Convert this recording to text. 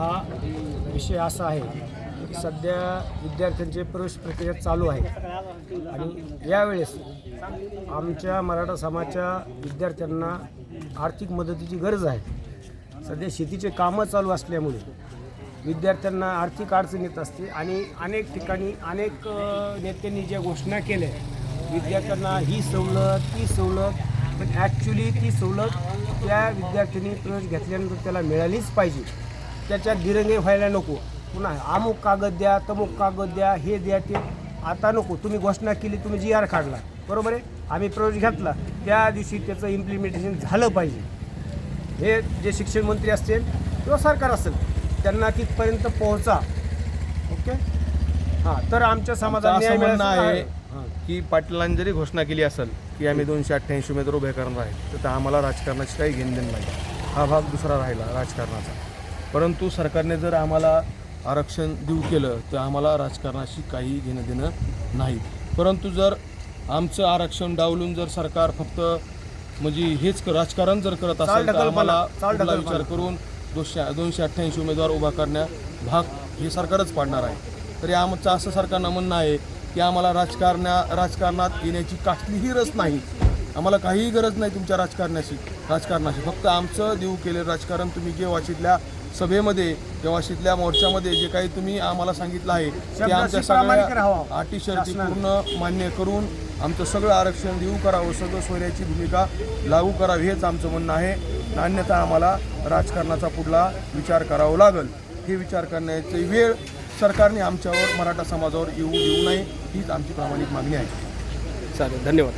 हा विषय असा आहे की सध्या विद्यार्थ्यांचे प्रवेश प्रक्रिया चालू आहे. आणि यावेळेस आमच्या मराठा समाजाच्या विद्यार्थ्यांना आर्थिक मदतीची गरज आहे. सध्या शेतीचे कामं चालू असल्यामुळे विद्यार्थ्यांना आर्थिक अडचण येत असते आणि अनेक ठिकाणी अनेक नेत्यांनी ज्या घोषणा केल्या आहेत, विद्यार्थ्यांना ही सवलत ती सवलत पण ॲक्च्युली ती सवलत त्या विद्यार्थ्यांनी प्रवेश घेतल्यानंतर त्याला मिळालीच पाहिजे. त्याच्यात दिरंगे व्हायला नको. पुन्हा अमुक कागद द्या तमुक कागद द्या हे द्या ते. आता नको. तुम्ही घोषणा केली तुम्ही जी आर काढला. बरोबर आहे? आम्ही प्रवेश घेतला. त्या दिवशी त्याचं इम्प्लिमेंटेशन झालं पाहिजे. हे जे शिक्षण मंत्री असतील किंवा सरकार असेल त्यांना तिथपर्यंत पोहोचा. ओके? हां तर आमच्या समाजाला असं न्याय आहे. की पाटलांनी जरी घोषणा केली असेल की आम्ही दोनशे अठ्ठ्याऐंशी उमेदवार उभे करणार आहे तर आम्हाला राजकारणाची काही घेणदेण नाही. हा भाग दुसरा राहिला राजकारणाचा. परंतु सरकारने जर आम्हाला आरक्षण देऊ केलं तर आम्हाला राजकारणाशी काही घेणं देणं नाही. परंतु जर आमचं आरक्षण डावलून जर सरकार फक्त म्हणजे हेच राजकारण जर करत असेल तर आम्हाला विचार करून दोनशे दोनशे अठ्ठ्याऐंशी उमेदवार उभा करण्या भाग हे सरकारच पाडणार आहे. तरी आमचं असं सरकारनं म्हणणं आहे की आम्हाला राजकारण्या राजकारणात येण्याची कसलीही रस नाही. आम्हाला काहीही गरज नाही तुमच्या राजकारणाशी राजकारणाशी. फक्त आमचं देऊ केलेलं राजकारण तुम्ही जे वाशीतल्या सभेमध्ये किंवा वाशीतल्या मोर्चामध्ये जे काही तुम्ही आम्हाला सांगितलं आहे ते आमच्या सगळ्या. अटी शर्ती. पूर्ण मान्य करून आमचं सगळं आरक्षण देऊ करावं सगळं सोयऱ्याची भूमिका लागू करावी हेच आमचं म्हणणं आहे. अन्यथा आम्हाला राजकारणाचा पुढला विचार करावा लागेल. हे विचार करण्याची वेळ सरकारने आमच्यावर मराठा समाजावर येऊ देऊ नये हीच आमची प्रामाणिक मागणी आहे. चालेल धन्यवाद.